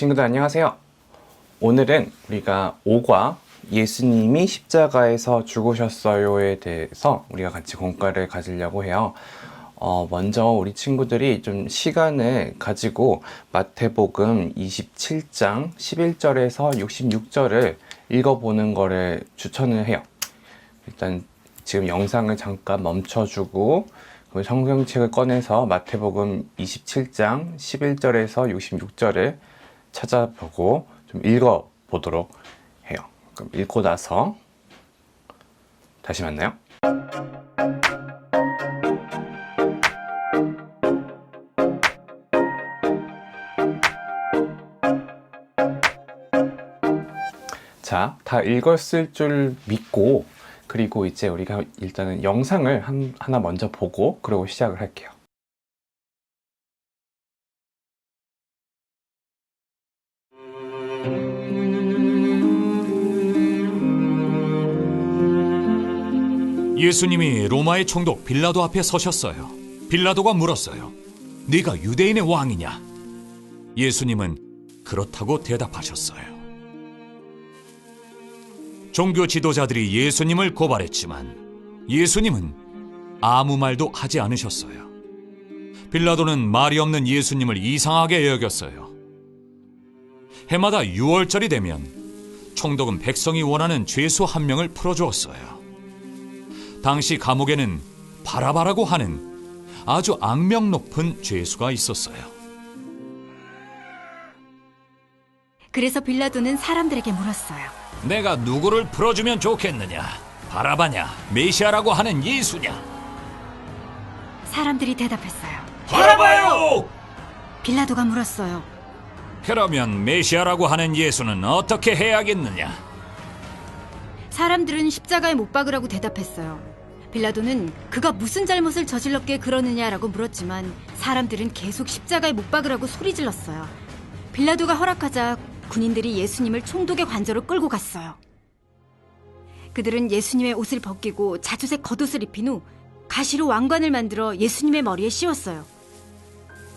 친구들 안녕하세요. 오늘은 우리가 5과 예수님이 십자가에서 죽으셨어요에 대해서 우리가 같이 공과를 가지려고 해요. 어, 먼저 우리 친구들이 좀 시간을 가지고 마태복음 27장 11절에서 66절을 읽어보는 거를 추천을 해요. 일단 지금 영상을 잠깐 멈춰주고 그 성경책을 꺼내서 마태복음 27장 11절에서 66절을 찾아보고 좀 읽어보도록 해요. 그럼 읽고 나서 다시 만나요. 자, 다 읽었을 줄 믿고 그리고 이제 우리가 일단은 영상을 한, 하나 먼저 보고 그러고 시작을 할게요. 예수님이 로마의 총독 빌라도 앞에 서셨어요. 빌라도가 물었어요. 네가 유대인의 왕이냐? 예수님은 그렇다고 대답하셨어요. 종교 지도자들이 예수님을 고발했지만 예수님은 아무 말도 하지 않으셨어요. 빌라도는 말이 없는 예수님을 이상하게 여겼어요. 해마다 6월절이 되면 총독은 백성이 원하는 죄수 한 명을 풀어주었어요. 당시 감옥에는 바라바라고 하는 아주 악명 높은 죄수가 있었어요. 그래서 빌라도는 사람들에게 물었어요. 내가 누구를 풀어주면 좋겠느냐? 바라바냐? 메시아라고 하는 예수냐? 사람들이 대답했어요. 바라바요! 빌라도가 물었어요. 그러면 메시아라고 하는 예수는 어떻게 해야겠느냐? 사람들은 십자가에 못 박으라고 대답했어요. 빌라도는 그가 무슨 잘못을 저질렀기에 그러느냐라고 물었지만 사람들은 계속 십자가에 못 박으라고 소리 질렀어요. 빌라도가 허락하자 군인들이 예수님을 총독의 관저로 끌고 갔어요. 그들은 예수님의 옷을 벗기고 자주색 겉옷을 입힌 후 가시로 왕관을 만들어 예수님의 머리에 씌웠어요.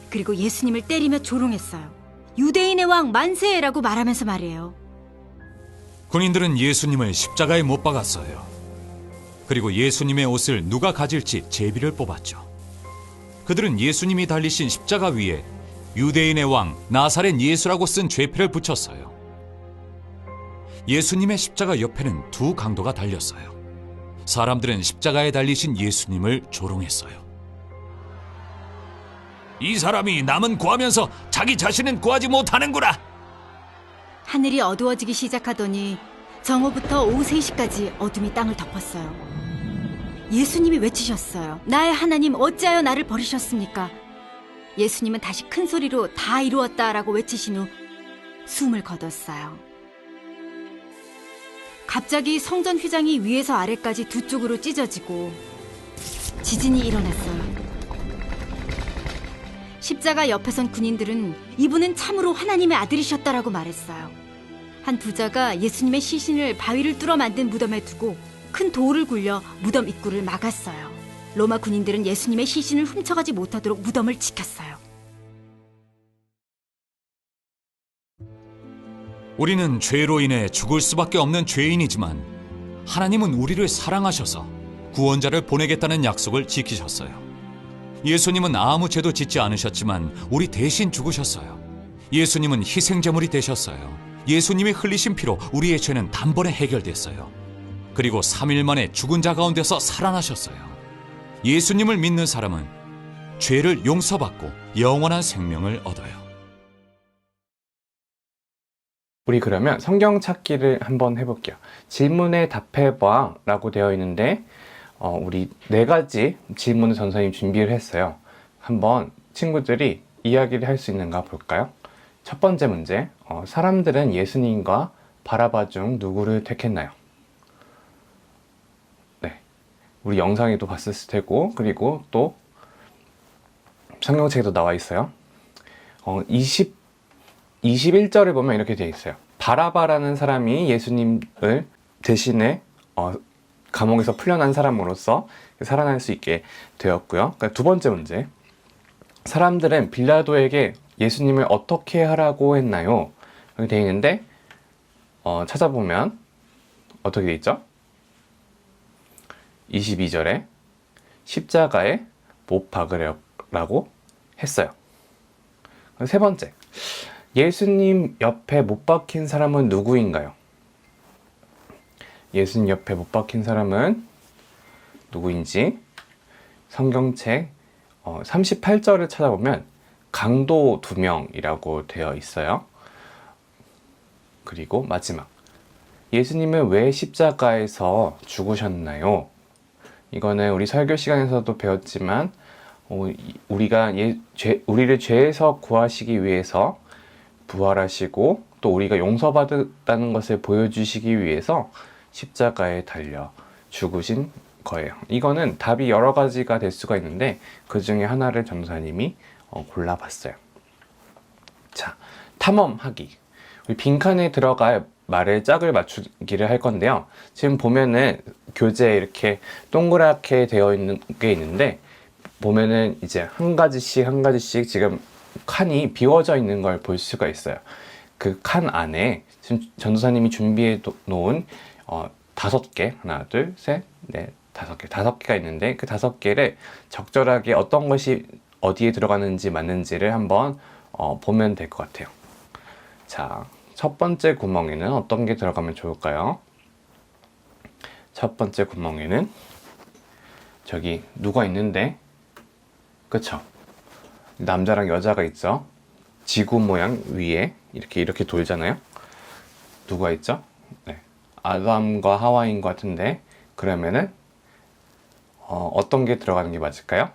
그리고 예수님을 때리며 조롱했어요. 유대인의 왕 만세라고 말하면서 말이에요. 군인들은 예수님을 십자가에 못 박았어요. 그리고 예수님의 옷을 누가 가질지 제비를 뽑았죠. 그들은 예수님이 달리신 십자가 위에 유대인의 왕 나사렛 예수라고 쓴 죄패를 붙였어요. 예수님의 십자가 옆에는 두 강도가 달렸어요. 사람들은 십자가에 달리신 예수님을 조롱했어요. 이 사람이 남은 구하면서 자기 자신은 구하지 못하는구나. 하늘이 어두워지기 시작하더니 정오부터 오후 3시까지 어둠이 땅을 덮었어요. 예수님이 외치셨어요. 나의 하나님 어찌하여 나를 버리셨습니까? 예수님은 다시 큰 소리로 다 이루었다라고 외치신 후 숨을 거뒀어요. 갑자기 성전 휘장이 위에서 아래까지 두 쪽으로 찢어지고 지진이 일어났어요. 십자가 옆에 선 군인들은 이분은 참으로 하나님의 아들이셨다라고 말했어요. 한 부자가 예수님의 시신을 바위를 뚫어 만든 무덤에 두고 큰 돌을 굴려 무덤 입구를 막았어요. 로마 군인들은 예수님의 시신을 훔쳐가지 못하도록 무덤을 지켰어요. 우리는 죄로 인해 죽을 수밖에 없는 죄인이지만 하나님은 우리를 사랑하셔서 구원자를 보내겠다는 약속을 지키셨어요. 예수님은 아무 죄도 짓지 않으셨지만 우리 대신 죽으셨어요. 예수님은 희생제물이 되셨어요. 예수님이 흘리신 피로 우리의 죄는 단번에 해결됐어요. 그리고 3일 만에 죽은 자 가운데서 살아나셨어요. 예수님을 믿는 사람은 죄를 용서받고 영원한 생명을 얻어요. 우리 그러면 성경 찾기를 한번 해볼게요. 질문에 답해봐 라고 되어 있는데, 어, 우리 네 가지 질문을 전선생님 준비를 했어요. 한번 친구들이 이야기를 할 수 있는가 볼까요? 첫 번째 문제, 어, 사람들은 예수님과 바라바 중 누구를 택했나요? 네. 우리 영상에도 봤을 테고, 그리고 또 성경책에도 나와 있어요. 어, 20, 21절을 보면 이렇게 되어 있어요. 바라바라는 사람이 예수님을 대신에 어, 감옥에서 풀려난 사람으로서 살아날 수 있게 되었고요. 그러니까 두 번째 문제. 사람들은 빌라도에게 예수님을 어떻게 하라고 했나요? 여기 되어 있는데 어, 찾아보면 어떻게 돼 있죠? 22절에 십자가에 못 박으라고 했어요. 세 번째, 예수님 옆에 못 박힌 사람은 누구인가요? 예수님 옆에 못 박힌 사람은 누구인지 성경책 38절을 찾아보면 강도 두 명이라고 되어 있어요. 그리고 마지막 예수님은 왜 십자가에서 죽으셨나요? 이거는 우리 설교 시간에서도 배웠지만 어, 이- 우리가 예, 죄, 우리를 죄에서 구하시기 위해서 부활하시고 또 우리가 용서받았다는 것을 보여주시기 위해서 십자가에 달려 죽으신 거예요. 이거는 답이 여러 가지가 될 수가 있는데 그 중에 하나를 전도사님이 어, 골라봤어요. 자, 탐험하기. 빈칸에 들어갈 말을 짝을 맞추기를 할 건데요. 지금 보면은 교재에 이렇게 동그랗게 되어 있는 게 있는데 보면은 이제 한 가지씩 한 가지씩 지금 칸이 비워져 있는 걸 볼 수가 있어요. 그 칸 안에 지금 전도사님이 준비해 도- 놓은 어, 다섯 개 하나 둘 셋 넷 다섯 개 다섯 개가 있는데 그 다섯 개를 적절하게 어떤 것이 어디에 들어가는지 맞는지를 한번 어, 보면 될 것 같아요. 자, 첫 번째 구멍에는 어떤 게 들어가면 좋을까요? 첫 번째 구멍에는 저기 누가 있는데 그쵸? 남자랑 여자가 있죠? 지구 모양 위에 이렇게 이렇게 돌잖아요? 누가 있죠? 네. 아담과 하와인 것 같은데 그러면은 어, 어떤 게 들어가는 게 맞을까요?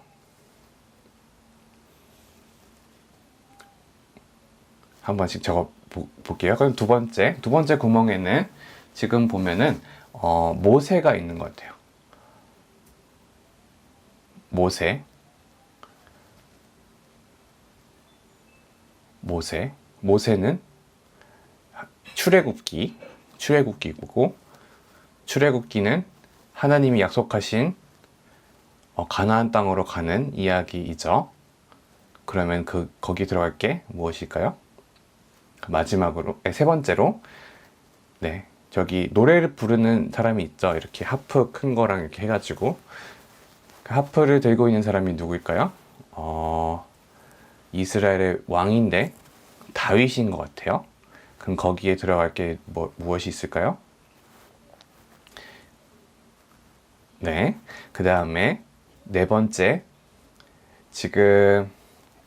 한 번씩 적어 보, 볼게요. 그럼 두 번째, 두 번째 구멍에는 지금 보면은 어, 모세가 있는 것 같아요. 모세, 모세, 모세는 출애굽기, 출애굽기고 출애굽기는 하나님이 약속하신 어, 가나안 땅으로 가는 이야기이죠. 그러면 그 거기 들어갈 게 무엇일까요? 마지막으로 네, 세 번째로 네 저기 노래를 부르는 사람이 있죠 이렇게 하프 큰 거랑 이렇게 해가지고 그 하프를 들고 있는 사람이 누구일까요? 어 이스라엘의 왕인데 다윗인 것 같아요. 그럼 거기에 들어갈 게 뭐, 무엇이 있을까요? 네, 그 다음에 네 번째 지금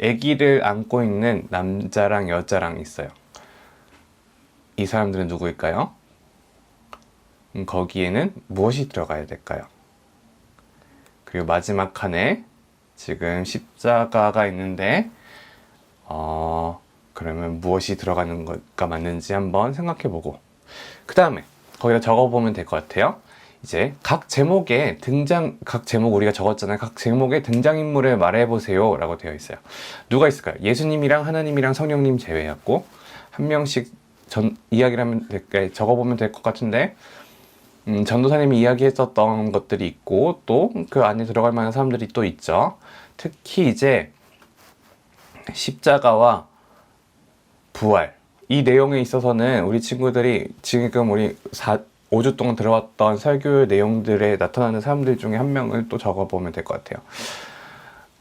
아기를 안고 있는 남자랑 여자랑 있어요. 이 사람들은 누구일까요? 음, 거기에는 무엇이 들어가야 될까요? 그리고 마지막 칸에 지금 십자가가 있는데 어, 그러면 무엇이 들어가는 것가 맞는지 한번 생각해보고 그 다음에 거기다 적어보면 될 것 같아요. 이제 각 제목에 등장 각 제목 우리가 적었잖아요. 각 제목에 등장 인물을 말해 보세요라고 되어 있어요. 누가 있을까요? 예수님이랑 하나님이랑 성령님 제외하고 한 명씩 전 이야기를 하면 될, 적어 보면 될 것 같은데 음, 전도사님이 이야기했었던 것들이 있고 또 그 안에 들어갈 만한 사람들이 또 있죠. 특히 이제 십자가와 부활 이 내용에 있어서는 우리 친구들이 지금 우리 4, 5주 동안 들어왔던 설교 내용들에 나타나는 사람들 중에 한 명을 또 적어보면 될 것 같아요.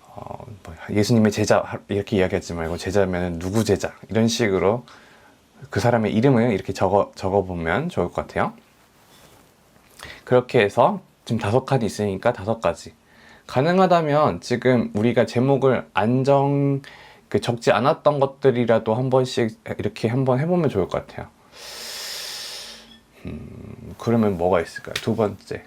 어, 뭐 예수님의 제자 이렇게 이야기하지 말고 제자면 누구 제자 이런 식으로 그 사람의 이름을 이렇게 적어 적어보면 좋을 것 같아요. 그렇게 해서 지금 다섯 칸이 있으니까 다섯 가지. 가능하다면 지금 우리가 제목을 안정 그 적지 않았던 것들이라도 한 번씩 이렇게 한번 해보면 좋을 것 같아요. 음, 그러면 뭐가 있을까요? 두 번째.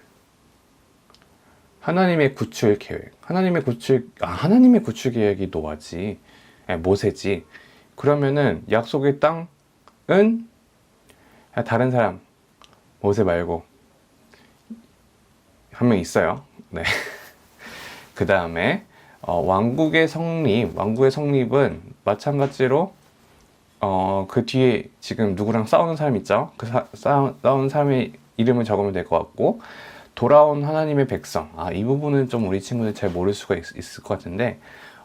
하나님의 구출 계획. 하나님의 구출, 아, 하나님의 구출 계획이 노아지. 아니, 모세지. 그러면은 약속의 땅은 다른 사람, 모세 말고 한 명 있어요. 네. 그 다음에 어, 왕국의 성립, 왕국의 성립은 마찬가지로 어, 그 뒤에 지금 누구랑 싸우는 사람 있죠? 그 사, 싸우, 싸우는 사람의 이름을 적으면 될 것 같고 돌아온 하나님의 백성. 아, 이 부분은 좀 우리 친구들 잘 모를 수가 있, 을것 같은데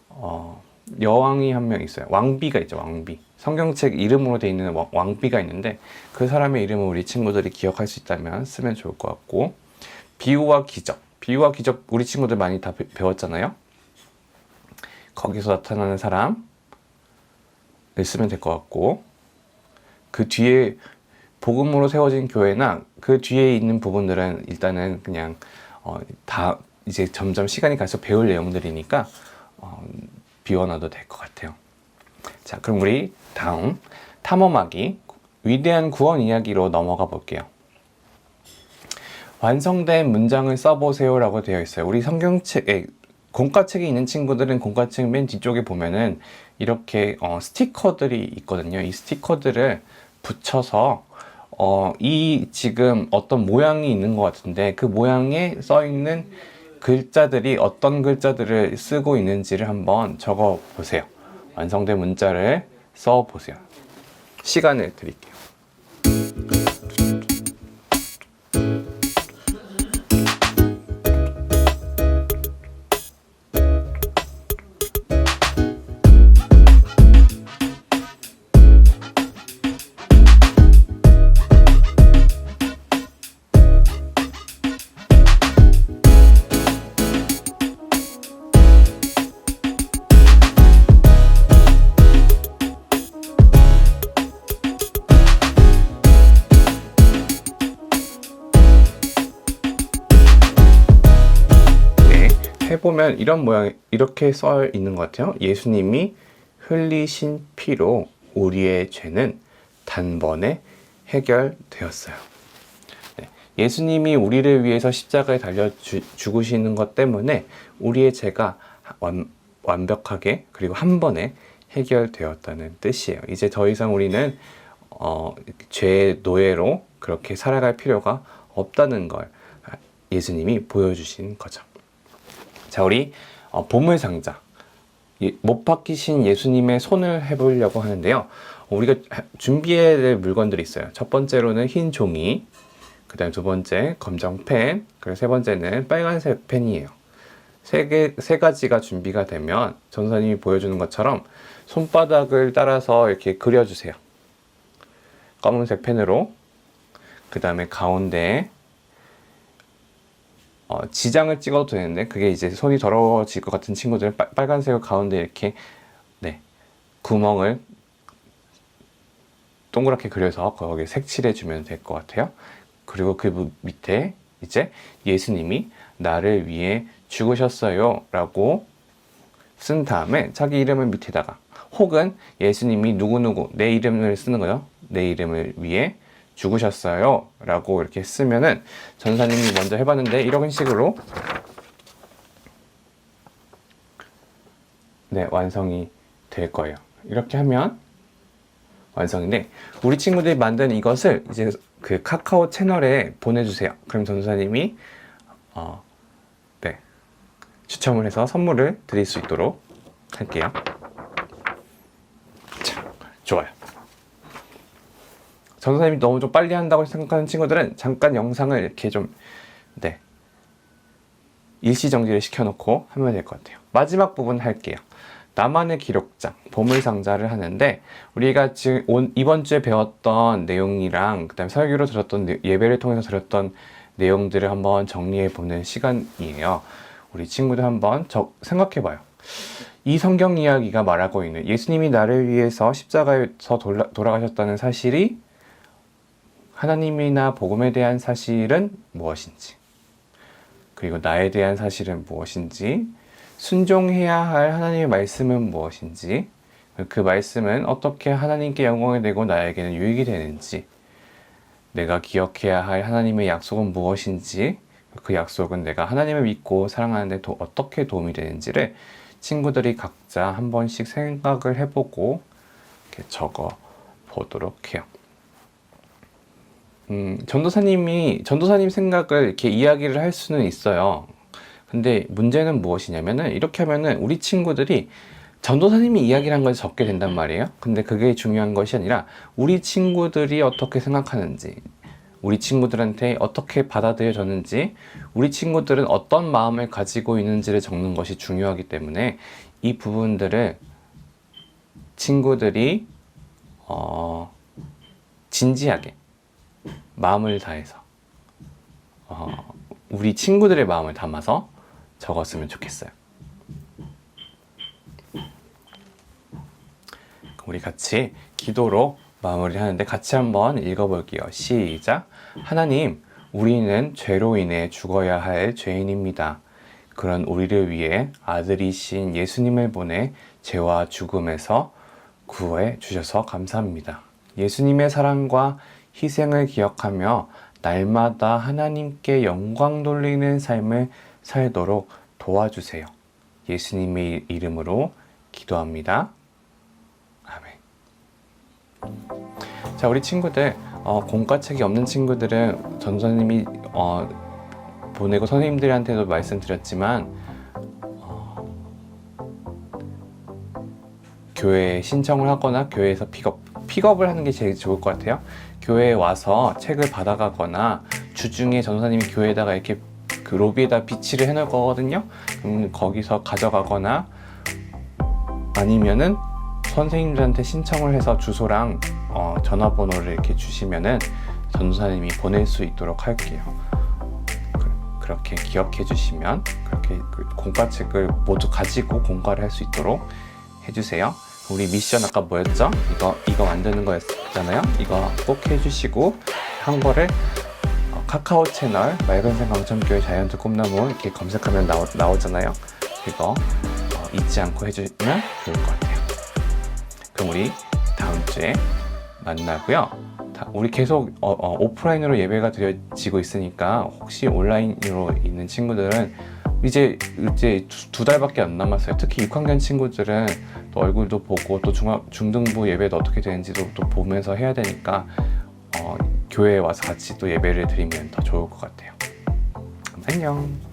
어, 여왕이 한 명 있어요. 왕비가 있죠, 왕비. 성경책 이름으로 돼 있는 왕- 왕비가 있는데 그 사람의 이름을 우리 친구들이 기억할 수 있다면 쓰면 좋을 것 같고 비유와 기적. 비유와 기적 우리 친구들 많이 다 배- 배웠잖아요. 거기서 나타나는 사람을 쓰면 될 것 같고 그 뒤에 복음으로 세워진 교회나 그 뒤에 있는 부분들은 일단은 그냥 어, 다 이제 점점 시간이 갈수록 배울 내용들이니까 어, 비워놔도 될 것 같아요. 자, 그럼 우리 다음 탐험하기 위대한 구원 이야기로 넘어가 볼게요. 완성된 문장을 써보세요라고 되어 있어요. 우리 성경책에 공과책에 있는 친구들은 공과책 맨 뒤쪽에 보면은 이렇게 어, 스티커들이 있거든요. 이 스티커들을 붙여서 어, 이 지금 어떤 모양이 있는 것 같은데 그 모양에 써 있는 글자들이 어떤 글자들을 쓰고 있는지를 한번 적어 보세요. 완성된 문자를 써 보세요. 시간을 드릴게요. 이런 모양 이렇게 써 있는 것 같아요. 예수님이 흘리신 피로 우리의 죄는 단번에 해결되었어요. 네, 예수님이 우리를 위해서 십자가에 달려 주, 죽으시는 것 때문에 우리의 죄가 완, 완벽하게 그리고 한 번에 해결되었다는 뜻이에요. 이제 더 이상 우리는 어, 죄의 노예로 그렇게 살아갈 필요가 없다는 걸 예수님이 보여주신 거죠. 자, 우리 어, 보물상자. 예, 못 박히신 예수님의 손을 해보려고 하는데요. 우리가 하- 준비해야 될 물건들이 있어요. 첫 번째로는 흰 종이, 그 다음 두 번째 검정 펜, 그리고 세 번째는 빨간색 펜이에요. 세 개, 세 가지가 준비가 되면 전사님이 보여주는 것처럼 손바닥을 따라서 이렇게 그려주세요. 검은색 펜으로. 그 다음에 가운데 어, 지장을 찍어도 되는데 그게 이제 손이 더러워질 것 같은 친구들은 빨, 빨간색을 가운데 이렇게 네 구멍을 동그랗게 그려서 거기에 색칠해 주면 될 것 같아요. 그리고 그 무- 밑에 이제 예수님이 나를 위해 죽으셨어요 라고 쓴 다음에 자기 이름을 밑에다가 혹은 예수님이 누구누구 내 이름을 쓰는 거요. 내 이름을 위해 죽으셨어요? 라고 이렇게 쓰면은 전사님이 먼저 해봤는데 이런 식으로 네 완성이 될 거예요. 이렇게 하면 완성인데 우리 친구들이 만든 이것을 이제 그 카카오 채널에 보내주세요. 그럼 전사님이 어, 네 추첨을 해서 선물을 드릴 수 있도록 할게요. 자 좋아요 전도사님이 너무 좀 빨리 한다고 생각하는 친구들은 잠깐 영상을 이렇게 좀, 네. 일시정지를 시켜놓고 하면 될 것 같아요. 마지막 부분 할게요. 나만의 기록장, 보물상자를 하는데, 우리가 지금 온, 이번 주에 배웠던 내용이랑, 그 다음에 설교로 들었던, 내- 예배를 통해서 들었던 내용들을 한번 정리해 보는 시간이에요. 우리 친구들 한번 저, 생각해봐요. 이 성경 이야기가 말하고 있는 예수님이 나를 위해서 십자가에서 돌아, 돌아가셨다는 사실이 하나님이나 복음에 대한 사실은 무엇인지, 그리고 나에 대한 사실은 무엇인지, 순종해야 할 하나님의 말씀은 무엇인지, 그 말씀은 어떻게 하나님께 영광이 되고 나에게는 유익이 되는지, 내가 기억해야 할 하나님의 약속은 무엇인지, 그 약속은 내가 하나님을 믿고 사랑하는데 도, 어떻게 도움이 되는지를 친구들이 각자 한 번씩 생각을 해보고 적어 보도록 해요. 음, 전도사님이 전도사님 생각을 이렇게 이야기를 할 수는 있어요. 근데 문제는 무엇이냐면은 이렇게 하면은 우리 친구들이 전도사님이 이야기를 한 걸 적게 된단 말이에요. 근데 그게 중요한 것이 아니라 우리 친구들이 어떻게 생각하는지, 우리 친구들한테 어떻게 받아들여졌는지, 우리 친구들은 어떤 마음을 가지고 있는지를 적는 것이 중요하기 때문에 이 부분들을 친구들이 어, 진지하게 마음을 다해서 어, 우리 친구들의 마음을 담아서 적었으면 좋겠어요. 우리 같이 기도로 마무리하는데 같이 한번 읽어볼게요. 시작. 하나님, 우리는 죄로 인해 죽어야 할 죄인입니다. 그런 우리를 위해 아들이신 예수님을 보내 죄와 죽음에서 구해 주셔서 감사합니다. 예수님의 사랑과 희생을 기억하며 날마다 하나님께 영광 돌리는 삶을 살도록 도와주세요. 예수님의 이름으로 기도합니다. 아멘. 자, 우리 친구들, 어, 공과책이 없는 친구들은 전선님이 어, 보내고 선생님들한테도 말씀드렸지만 어, 교회에 신청을 하거나 교회에서 픽업 픽업을 하는 게 제일 좋을 것 같아요. 교회에 와서 책을 받아가거나 주중에 전사님이 교회에다가 이렇게 그 로비에다 비치를 해놓을 거거든요. 그럼 거기서 가져가거나 아니면은 선생님들한테 신청을 해서 주소랑 어, 전화번호를 이렇게 주시면은 전도사님이 보낼 수 있도록 할게요. 그- 그렇게 기억해 주시면 그렇게 그 공과책을 모두 가지고 공과를 할 수 있도록 해주세요. 우리 미션 아까 뭐였죠? 이거 이거 만드는 거였잖아요. 이거 꼭 해주시고 한 거를 어, 카카오 채널 맑은색 강천교회 자이언트 꿈나무 이렇게 검색하면 나오, 나오잖아요. 이거 어, 잊지 않고 해주면 좋을 것 같아요. 그럼 우리 다음 주에 만나고요. 다- 우리 계속 어, 어, 오프라인으로 예배가 드려지고 있으니까 혹시 온라인으로 있는 친구들은 이제 이제 두, 두 달밖에 안 남았어요. 특히 6학년 친구들은 또 얼굴도 보고 또 중학 중등부 예배도 어떻게 되는지도 또 보면서 해야 되니까 어, 교회에 와서 같이 또 예배를 드리면 더 좋을 것 같아요. 안녕.